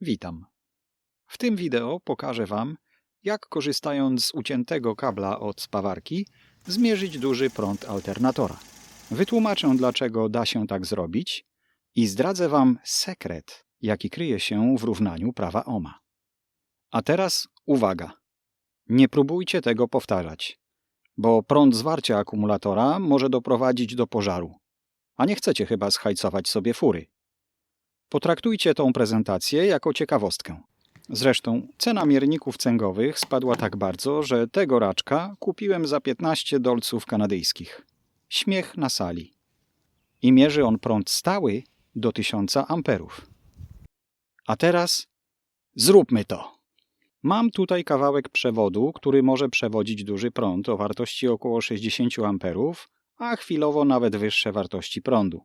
Witam. W tym wideo pokażę Wam, jak korzystając z uciętego kabla od spawarki, zmierzyć duży prąd alternatora. Wytłumaczę, dlaczego da się tak zrobić i zdradzę Wam sekret, jaki kryje się w równaniu prawa Ohma. A teraz uwaga! Nie próbujcie tego powtarzać, bo prąd zwarcia akumulatora może doprowadzić do pożaru, a nie chcecie chyba schajcować sobie fury. Potraktujcie tą prezentację jako ciekawostkę. Zresztą cena mierników cęgowych spadła tak bardzo, że tego raczka kupiłem za 15 dolców kanadyjskich. Śmiech na sali. I mierzy on prąd stały do 1000 amperów. A teraz zróbmy to. Mam tutaj kawałek przewodu, który może przewodzić duży prąd o wartości około 60 amperów, a chwilowo nawet wyższe wartości prądu.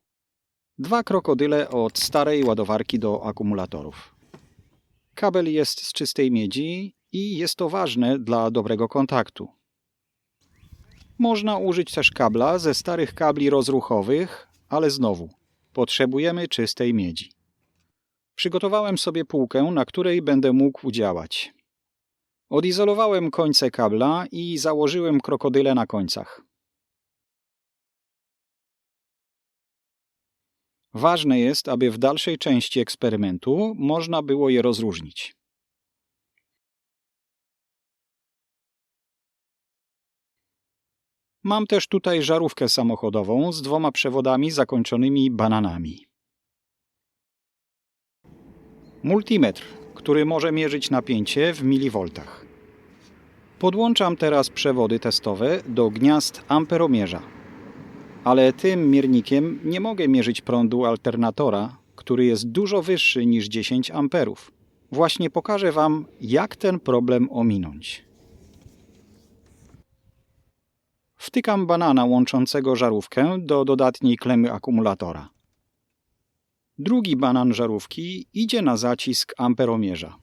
Dwa krokodyle od starej ładowarki do akumulatorów. Kabel jest z czystej miedzi i jest to ważne dla dobrego kontaktu. Można użyć też kabla ze starych kabli rozruchowych, ale znowu potrzebujemy czystej miedzi. Przygotowałem sobie półkę, na której będę mógł działać. Odizolowałem końce kabla i założyłem krokodyle na końcach. Ważne jest, aby w dalszej części eksperymentu można było je rozróżnić. Mam też tutaj żarówkę samochodową z dwoma przewodami zakończonymi bananami. Multimetr, który może mierzyć napięcie w miliwoltach. Podłączam teraz przewody testowe do gniazd amperomierza ale tym miernikiem nie mogę mierzyć prądu alternatora, który jest dużo wyższy niż 10 amperów. Właśnie pokażę Wam, jak ten problem ominąć. Wtykam banana łączącego żarówkę do dodatniej klemy akumulatora. Drugi banan żarówki idzie na zacisk amperomierza.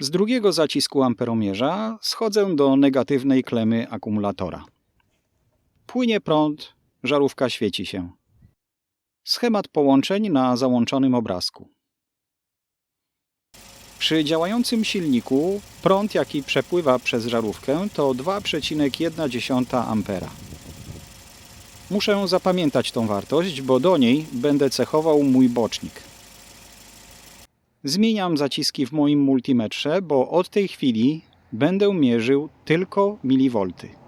Z drugiego zacisku amperomierza schodzę do negatywnej klemy akumulatora. Płynie prąd, żarówka świeci się. Schemat połączeń na załączonym obrazku. Przy działającym silniku prąd, jaki przepływa przez żarówkę, to 2,1 A. Muszę zapamiętać tą wartość, bo do niej będę cechował mój bocznik. Zmieniam zaciski w moim multimetrze, bo od tej chwili będę mierzył tylko miliwolty.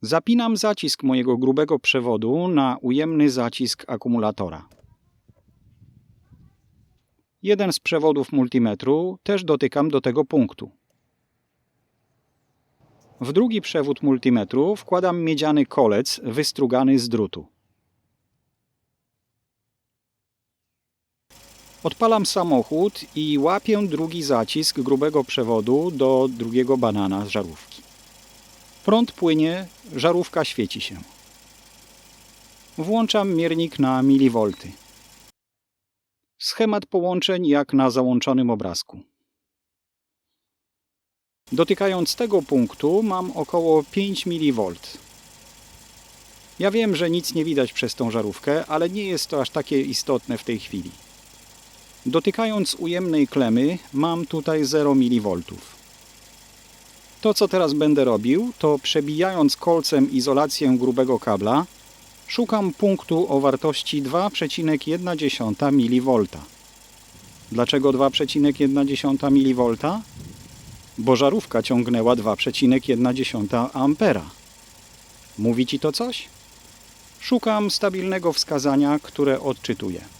Zapinam zacisk mojego grubego przewodu na ujemny zacisk akumulatora. Jeden z przewodów multimetru też dotykam do tego punktu. W drugi przewód multimetru wkładam miedziany kolec wystrugany z drutu. Odpalam samochód i łapię drugi zacisk grubego przewodu do drugiego banana z żarówki. Prąd płynie, żarówka świeci się. Włączam miernik na miliwolty. Schemat połączeń jak na załączonym obrazku. Dotykając tego punktu mam około 5 mV. Ja wiem, że nic nie widać przez tą żarówkę, ale nie jest to aż takie istotne w tej chwili. Dotykając ujemnej klemy mam tutaj 0 mV. To, co teraz będę robił, to przebijając kolcem izolację grubego kabla, szukam punktu o wartości 2,1 mV. Dlaczego 2,1 mV? Bo żarówka ciągnęła 2,1 A. Mówi Ci to coś? Szukam stabilnego wskazania, które odczytuję.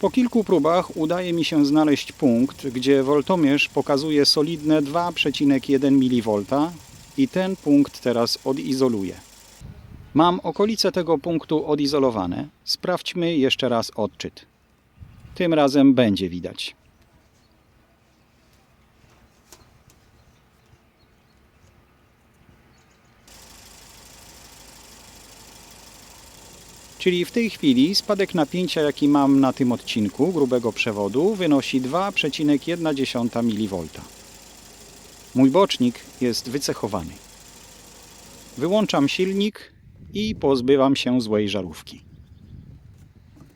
Po kilku próbach udaje mi się znaleźć punkt, gdzie woltomierz pokazuje solidne 2,1 mV i ten punkt teraz odizoluję. Mam okolice tego punktu odizolowane. Sprawdźmy jeszcze raz odczyt. Tym razem będzie widać. Czyli w tej chwili spadek napięcia, jaki mam na tym odcinku grubego przewodu, wynosi 2,1 mV. Mój bocznik jest wycechowany. Wyłączam silnik i pozbywam się złej żarówki.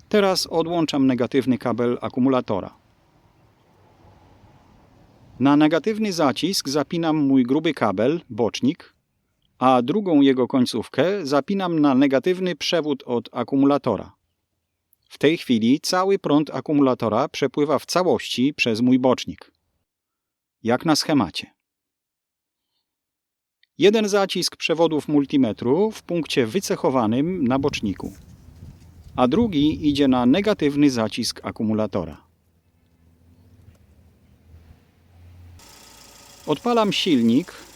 Teraz odłączam negatywny kabel akumulatora. Na negatywny zacisk zapinam mój gruby kabel, bocznik, a drugą jego końcówkę zapinam na negatywny przewód od akumulatora. W tej chwili cały prąd akumulatora przepływa w całości przez mój bocznik. Jak na schemacie. Jeden zacisk przewodów multimetru w punkcie wycechowanym na boczniku, a drugi idzie na negatywny zacisk akumulatora. Odpalam silnik,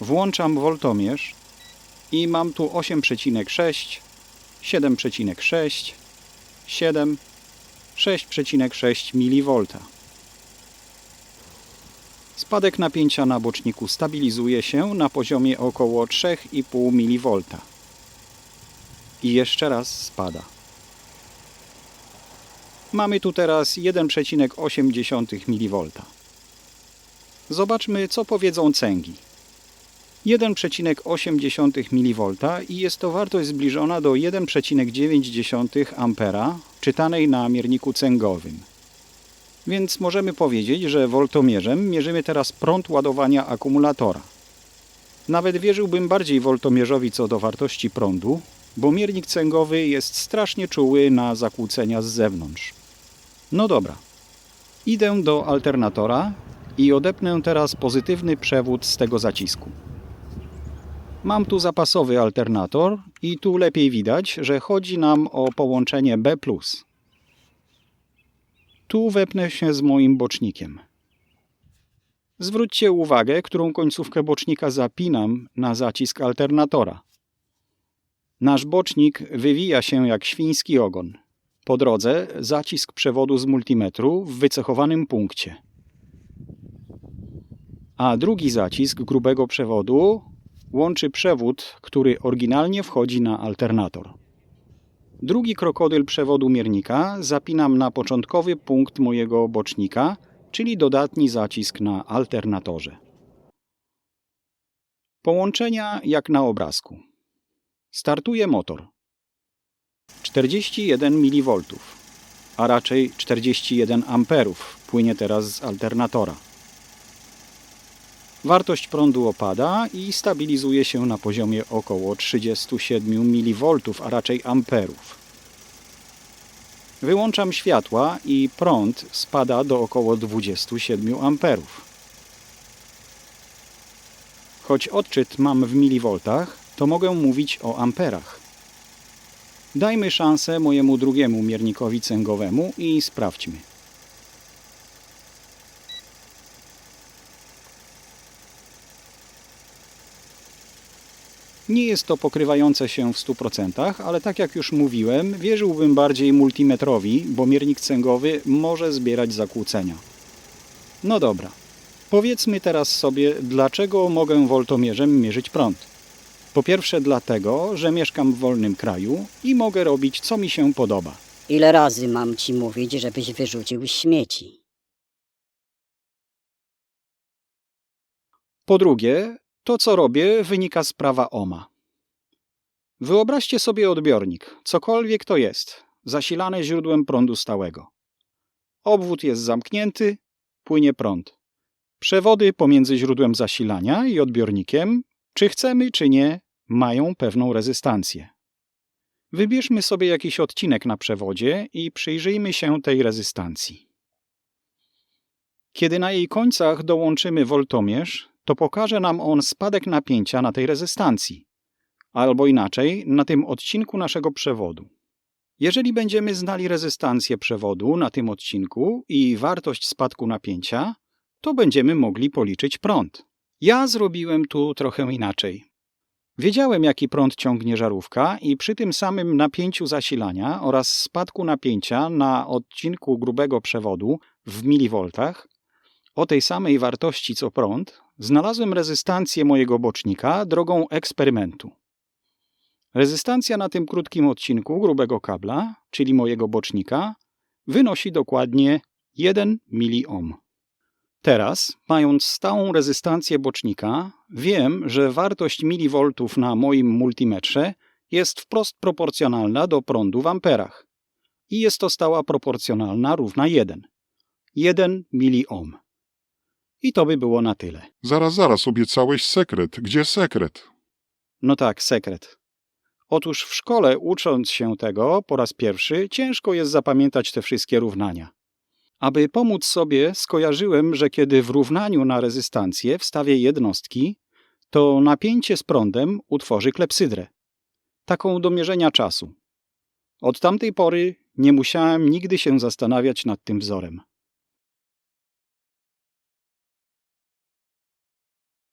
włączam woltomierz i mam tu 8,6, 7,6, 7, 6,6 mV. Spadek napięcia na boczniku stabilizuje się na poziomie około 3,5 mV. I jeszcze raz spada. Mamy tu teraz 1,8 mV. Zobaczmy, co powiedzą cęgi. 1,8 mV i jest to wartość zbliżona do 1,9 A czytanej na mierniku cęgowym. Więc możemy powiedzieć, że woltomierzem mierzymy teraz prąd ładowania akumulatora. Nawet wierzyłbym bardziej woltomierzowi co do wartości prądu, bo miernik cęgowy jest strasznie czuły na zakłócenia z zewnątrz. No dobra. Idę do alternatora i odepnę teraz pozytywny przewód z tego zacisku. Mam tu zapasowy alternator i tu lepiej widać, że chodzi nam o połączenie B+. Tu wepnę się z moim bocznikiem. Zwróćcie uwagę, którą końcówkę bocznika zapinam na zacisk alternatora. Nasz bocznik wywija się jak świński ogon. Po drodze zacisk przewodu z multimetru w wycechowanym punkcie. A drugi zacisk grubego przewodu łączy przewód, który oryginalnie wchodzi na alternator. Drugi krokodyl przewodu miernika zapinam na początkowy punkt mojego bocznika, czyli dodatni zacisk na alternatorze. Połączenia jak na obrazku. Startuje motor. 41 mV, a raczej 41 A płynie teraz z alternatora. Wartość prądu opada i stabilizuje się na poziomie około 37 mV, a raczej amperów. Wyłączam światła i prąd spada do około 27 amperów. Choć odczyt mam w milivoltach, to mogę mówić o amperach. Dajmy szansę mojemu drugiemu miernikowi cęgowemu i sprawdźmy. Nie jest to pokrywające się w 100%, ale tak jak już mówiłem, wierzyłbym bardziej multimetrowi, bo miernik cęgowy może zbierać zakłócenia. No dobra. Powiedzmy teraz sobie, dlaczego mogę woltomierzem mierzyć prąd. Po pierwsze dlatego, że mieszkam w wolnym kraju i mogę robić co mi się podoba. Ile razy mam ci mówić, żebyś wyrzucił śmieci? Po drugie, to, co robię, wynika z prawa OMA. Wyobraźcie sobie odbiornik, cokolwiek to jest, zasilane źródłem prądu stałego. Obwód jest zamknięty, płynie prąd. Przewody pomiędzy źródłem zasilania i odbiornikiem, czy chcemy, czy nie, mają pewną rezystancję. Wybierzmy sobie jakiś odcinek na przewodzie i przyjrzyjmy się tej rezystancji. Kiedy na jej końcach dołączymy woltomierz, to pokaże nam on spadek napięcia na tej rezystancji, albo inaczej, na tym odcinku naszego przewodu. Jeżeli będziemy znali rezystancję przewodu na tym odcinku i wartość spadku napięcia, to będziemy mogli policzyć prąd. Ja zrobiłem tu trochę inaczej. Wiedziałem, jaki prąd ciągnie żarówka i przy tym samym napięciu zasilania oraz spadku napięcia na odcinku grubego przewodu w milivoltach o tej samej wartości co prąd, znalazłem rezystancję mojego bocznika drogą eksperymentu. Rezystancja na tym krótkim odcinku grubego kabla, czyli mojego bocznika, wynosi dokładnie 1 miliohm. Teraz, mając stałą rezystancję bocznika, wiem, że wartość milivoltów na moim multimetrze jest wprost proporcjonalna do prądu w amperach. i jest to stała proporcjonalna równa 1. 1 miliohm. I to by było na tyle. Zaraz, zaraz, obiecałeś sekret. Gdzie sekret? No tak, sekret. Otóż w szkole, ucząc się tego po raz pierwszy, ciężko jest zapamiętać te wszystkie równania. Aby pomóc sobie, skojarzyłem, że kiedy w równaniu na rezystancję wstawię jednostki, to napięcie z prądem utworzy klepsydrę. Taką do mierzenia czasu. Od tamtej pory nie musiałem nigdy się zastanawiać nad tym wzorem.